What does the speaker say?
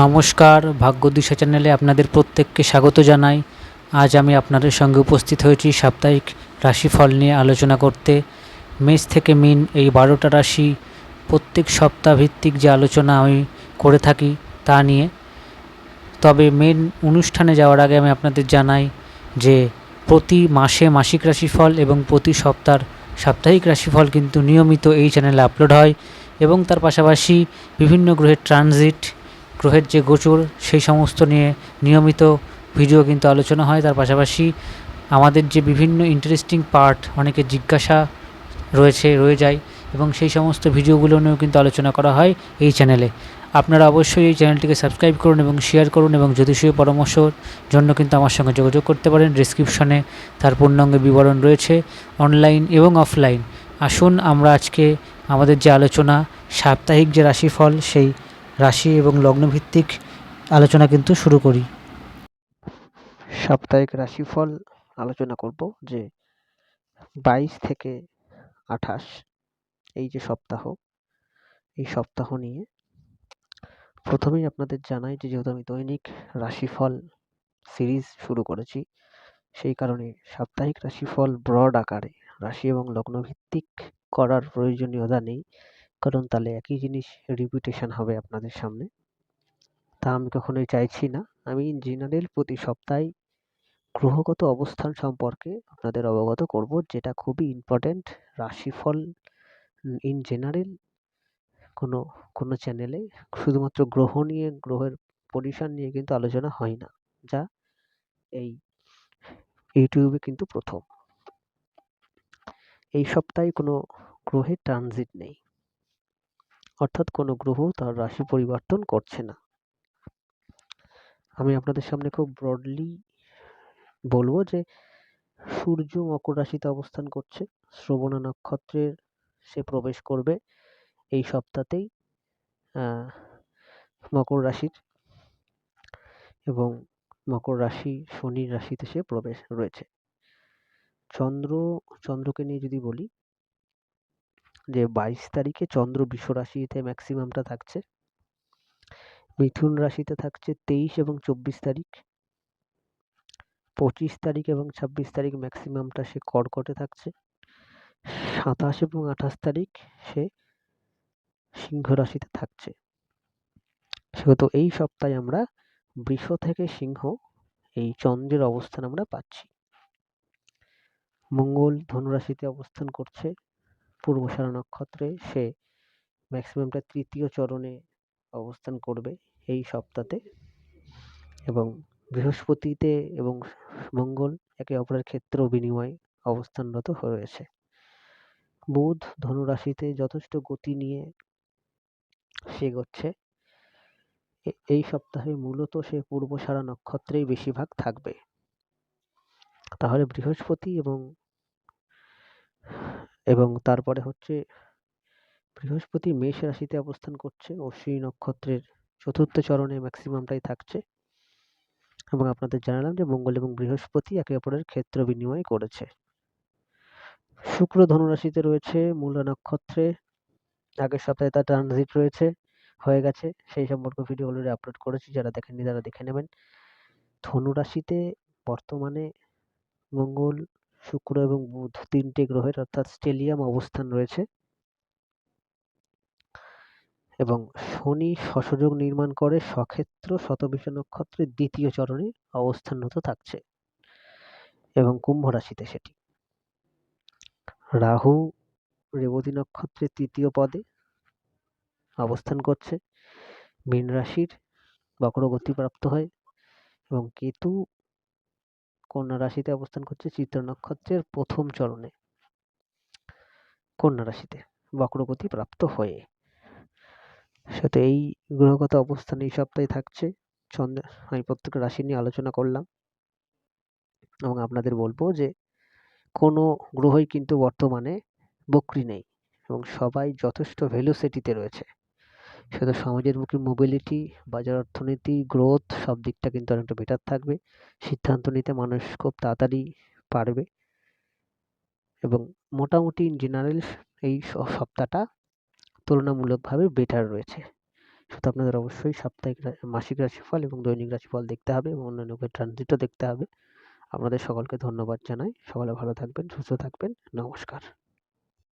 নমস্কার, ভাগ্যদিশা চ্যানেলে আপনাদের প্রত্যেককে স্বাগত জানাই। আজ আমি আপনাদের সঙ্গে উপস্থিত হয়েছি সাপ্তাহিক রাশিফল নিয়ে আলোচনা করতে। মেষ থেকে মিন এই বারোটা রাশি প্রত্যেক সপ্তাহ ভিত্তিক যে আলোচনা আমি করে থাকি তা নিয়ে। তবে মেন অনুষ্ঠানে যাওয়ার আগে আমি আপনাদের জানাই যে প্রতি মাসে মাসিক রাশিফল এবং প্রতি সপ্তাহ সাপ্তাহিক রাশিফল কিন্তু নিয়মিত এই চ্যানেলে আপলোড হয় এবং তার পাশাপাশি বিভিন্ন গ্রহের ট্রানজিট গ্রহের যে গোচর, সেই সমস্ত নিয়ে নিয়মিত ভিডিও কিন্তু আলোচনা হয়। তার পাশাপাশি আমাদের যে বিভিন্ন ইন্টারেস্টিং পার্ট অনেকে জিজ্ঞাসা রয়েছে, রয়ে যায় এবং সেই সমস্ত ভিডিওগুলো নিয়েও কিন্তু আলোচনা করা হয় এই চ্যানেলে আপনারা অবশ্যই এই চ্যানেলটিকে সাবস্ক্রাইব করুন এবং শেয়ার করুন এবং জ্যোতিষীয় পরামর্শর জন্য কিন্তু আমার সঙ্গে যোগাযোগ করতে পারেন। ডিসক্রিপশনে তার পূর্ণাঙ্গ বিবরণ রয়েছে অনলাইন এবং অফলাইন আসুন আমরা আজকে আমাদের যে আলোচনা, সাপ্তাহিক যে রাশিফল, সেই রাশি এবং লগ্নভিত্তিক আলোচনা কিন্তু শুরু করি। সাপ্তাহিক রাশিফল আলোচনা করব যে বাইশ থেকে আঠাশ এই যে সপ্তাহ, এই সপ্তাহ নিয়ে প্রথমেই আপনাদের জানাই যে যেহেতু আমি দৈনিক রাশিফল সিরিজ শুরু করেছি, সেই কারণে সাপ্তাহিক রাশিফল ব্রড আকারে রাশি এবং লগ্ন ভিত্তিক করার প্রয়োজনীয়তা নেই। কারণ তাহলে একই জিনিস রিপিটেশন হবে আপনাদের সামনে। তা আমি কখনোই চাইছি না। আমি জেনারেল প্রতি সপ্তাহে গ্রহগত অবস্থান সম্পর্কে আপনাদের অবগত করব, যেটা খুবই ইম্পর্ট্যান্ট রাশিফল ইন জেনারেল কোনো কোনো চ্যানেলে শুধুমাত্র গ্রহ নিয়ে, গ্রহের পজিশন নিয়ে কিন্তু আলোচনা হয় না, যা এই ইউটিউবে কিন্তু প্রথম। এই সপ্তাহে কোনো গ্রহের ট্রানজিট নেই। অর্থাৎ কোনো গ্রহ তার রাশি পরিবর্তন করছে না। আমি আপনাদের সামনে খুব ব্রডলি বলব যে, সূর্য মকর রাশিতে অবস্থান করছে। শ্রবণা নক্ষত্রের সে প্রবেশ করবে এই সপ্তাহতেই মকর রাশির এবং মকর রাশি শনির রাশিতে সে প্রবেশ রয়েছে। চন্দ্র, চন্দ্রকে নিয়ে যদি বলি যে বাইশ তারিখে চন্দ্র বিশ্ব রাশিতে ম্যাক্সিমামটা থাকছে। মিথুন রাশিতে থাকছে তেইশ এবং চব্বিশ তারিখ। পঁচিশ তারিখ এবং ছাব্বিশ তারিখ ম্যাক্সিমামটা সে কর্কটে থাকছে। সাতাশ এবং আঠাশ তারিখ সে সিংহ রাশিতে থাকছে। সেহেতু এই সপ্তাহে আমরা বৃষ থেকে সিংহ, এই চন্দ্রের অবস্থান আমরা পাচ্ছি। মঙ্গল ধনুরাশিতে অবস্থান করছে। পূর্বসারা নক্ষত্রে সে ম্যাক্সিমামটা তৃতীয় চরণে অবস্থান করবে এই সপ্তাহে এবং বৃহস্পতিতে এবং মঙ্গল একে অপরের ক্ষেত্র বিনিময় অবস্থানরত রয়েছে বুধ ধনুরাশিতে যথেষ্ট গতি নিয়ে সে এগোচ্ছে এই সপ্তাহে মূলত সে পূর্বসারা নক্ষত্রেই বেশিরভাগ থাকবে। তাহলে বৃহস্পতি এবং এবং তারপরে হচ্ছে বৃহস্পতি মেষ রাশিতে অবস্থান করছে। অশ্বিনী নক্ষত্রের চতুর্থ চরণে ম্যাক্সিমামটাই থাকছে। এবং আপনাদের জানালাম যে মঙ্গল এবং বৃহস্পতি একে অপরের ক্ষেত্র বিনিময় করেছে। শুক্র ধনুরাশিতে রয়েছে, মূলা নক্ষত্রে, আগের সপ্তাহে তার ট্রানজিট রয়েছে, হয়ে গেছে। সেই সম্পর্কে ভিডিও অলরেডি আপলোড করেছি, যারা দেখেননি তারা দেখে নেবেন। ধনু রাশিতে বর্তমানে মঙ্গল শুক্র এবং বুধ তিনটে গ্রহের অর্থাৎ স্টেলিয়াম অবস্থান রয়েছে। এবং শনি সসযোগ নির্মাণ করে সক্ষেত্র শতবিষ নক্ষত্রের দ্বিতীয় চরণে অবস্থানরত থাকছে এবং কুম্ভ রাশিতে সেটি। রাহু রেবতী নক্ষত্রের তৃতীয় পদে অবস্থান করছে। মীন রাশির বক্রগতি প্রাপ্ত হয় এবং কেতু কন্যা রাশিতে অবস্থান করছে চিত্র নক্ষত্রের প্রথম চরণে। কন্যা রাশিতে বক্রগতি প্রাপ্ত হয়ে। সাথে এই গ্রহগত অবস্থান এই সপ্তাহে থাকছে। চন্দ্র, আমি প্রত্যেক রাশি নিয়ে আলোচনা করলাম। এবং আপনাদের বলব যে, কোনো গ্রহই কিন্তু বর্তমানে বক্রি নেই এবং সবাই যথেষ্ট ভেলোসিটিতে রয়েছে। শুধু সমাজের মুখে মোবিলিটি বাজার অর্থনীতি গ্রোথ সব দিকটা কিন্তু অনেকটা বেটার থাকবে। সিদ্ধান্ত নিতে মানুষ খুব তাড়াতাড়ি পারবে। এবং মোটামুটি ইন জেনারেল এই সপ্তাহটা তুলনামূলকভাবে বেটার রয়েছে। শুধু আপনাদের অবশ্যই সাপ্তাহিক মাসিক রাশিফল এবং দৈনিক রাশিফল দেখতে হবে এবং অন্যান্য ট্রানজিটও দেখতে হবে। আপনাদের সকলকে ধন্যবাদ জানাই। সকলে ভালো থাকবেন, সুস্থ থাকবেন। নমস্কার।